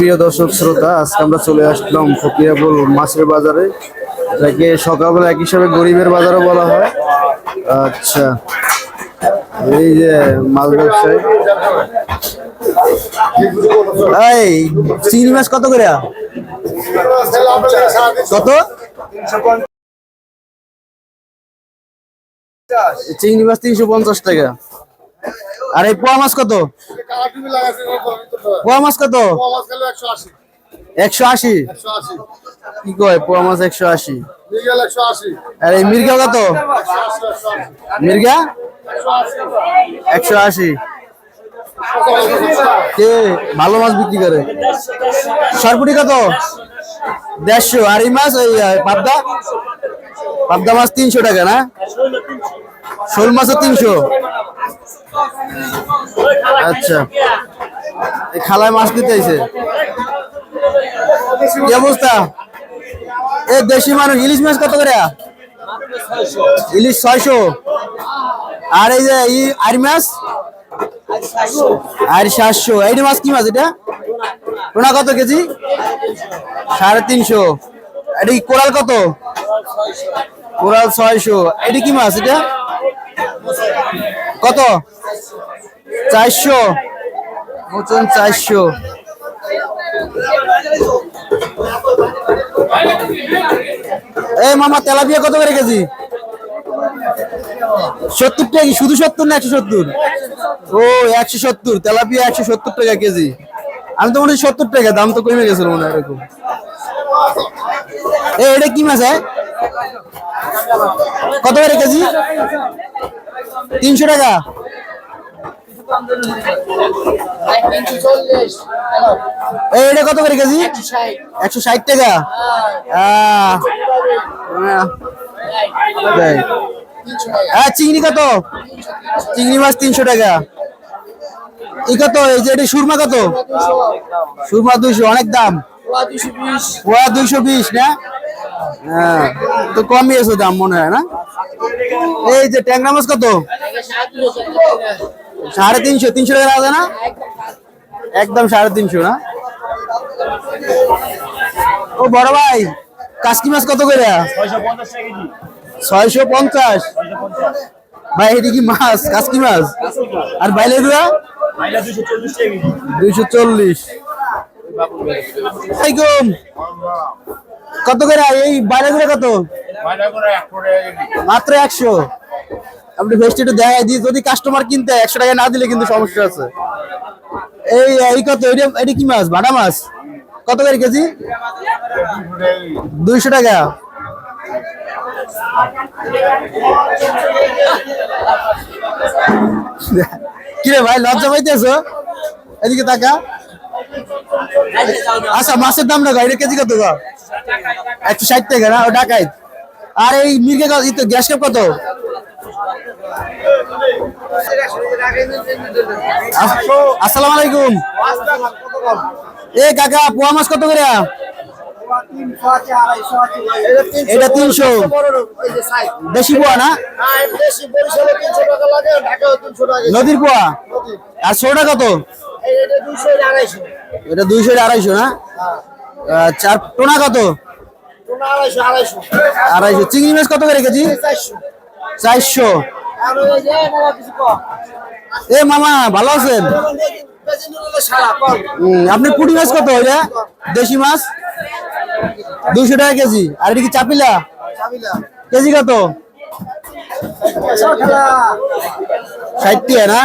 সুপ্রিয় দর্শক শ্রোতা, আজকে আমরা চলে আসলাম ফকিরাপুর মাছের বাজারে। যাকে সকালবেলা এক হিসাবে গরিবের বাজারও বলা হয়। আচ্ছা এই যে মাছ ব্যবসায়ী। এই, চিংড়ি মাছ কত করে? কত? চিংড়ি মাছ তিনশো পঞ্চাশ টাকা। আর এই পোয়া মাছ কত? পোয়া মাছ কত? একশো আশি। কি কয় পোয়া মাছ একশো আশি? আর এই মির্গা কত? মির্গা? একশো আশি। কে ভালো মাছ বিক্রি করে? সরপুটি কত? দেড়শো। আর এই মাছ ওই পাবদা? পাবদা মাছ তিনশো টাকা, না? শোল মাছও তিনশো। আচ্ছা। খালায় মাছ দিতে আইছে। কি অবস্থা? এ দেশি মানুষ, ইলিশ মাছ কত করে? ইলিশ ছয়শো। আর এই যে ই আর মাছ? আর সাতশো। এইটা মাছ কি মাছ এটা? টোনা কত কেজি? সাড়ে তিনশো। এটা কি কোরাল কত? কোরাল ছয়শো। এটা কি মাছ এটা? কত? চারশো। মতন চারশো। এই মামা, তেলাপিয়া কত করে কেজি? সত্তর টাকা কি? শুধু সত্তর না একশো সত্তর? ও, একশো সত্তর। তেলাপিয়া একশো সত্তর টাকা কেজি। আমি তো মনে হয় সত্তর টাকা, দাম তো কমে গেছিল মনে হয় এটা কি মাছ কত করে কেজি? তিনশো টাকা? এই এটা কত করে কেজি? একশো ষাট টাকা? হ্যাঁ চিংড়ি কত? চিংড়ি মাছ তিনশো টাকা। ই কত? এই যে এটা সুরমা কত? সুরমা দুইশো অনেক দাম। দুইশো বিশ না? হ্যাঁ তো কমিয়েছো দাম, মনে হয় না? এই যে ট্যাংরা মাছ কত? সাড়ে তিনশো তিনশো টাকা আছে না? একদম সাড়ে তিনশো না? ও বড় ভাই, কাসকি মাছ কত করে? ছয়শো পঞ্চাশ। ভাই, এটা কি মাছ? কাসকি মাছ? আর বাইলে গুলা দুইশো চল্লিশ। কত করে? এই বাইরে গুলো কত? মাত্র একশো। আপনি ভেস্টি একটু দেখাই দিয়ে যদি কাস্টমার কিনতে একশো টাকা না দিলে কিন্তু সমস্যা আছে। এই এই কত? এটা এটা কি মাছ? ভাড়া মাছ? কত করে কেজি? দুইশো টাকা। কিরে ভাই লজ্জা পাইতেছো? এদিকে টাকা আচ্ছা মাছের দাম না এটা কেজি কত গো? একশো ষাট টাকা না? ও ডাকাই আর এই মির্গে গ্যাস কাপ কত? আস- আসসালামু আলাইকুম। এ কাকা পোয়া মাছ কত করে? এটা তিনশো। দেশি পোয়া না? নদীর পোয়া? আর ছোটা কত? এটা দুইশো আড়াইশো না? চার টোনা কত? আড়াইশো চিংড়ি মাছ কত করে কেজি? চারশো। এ মামা ভালো আছেন? হুম, আপনার পুঁটি মাছ কত এটা? দেশি মাছ? দুইশো টাকা কেজি। আর এটা কি চাপিলা? কেজি কত? ষাট টাকা না?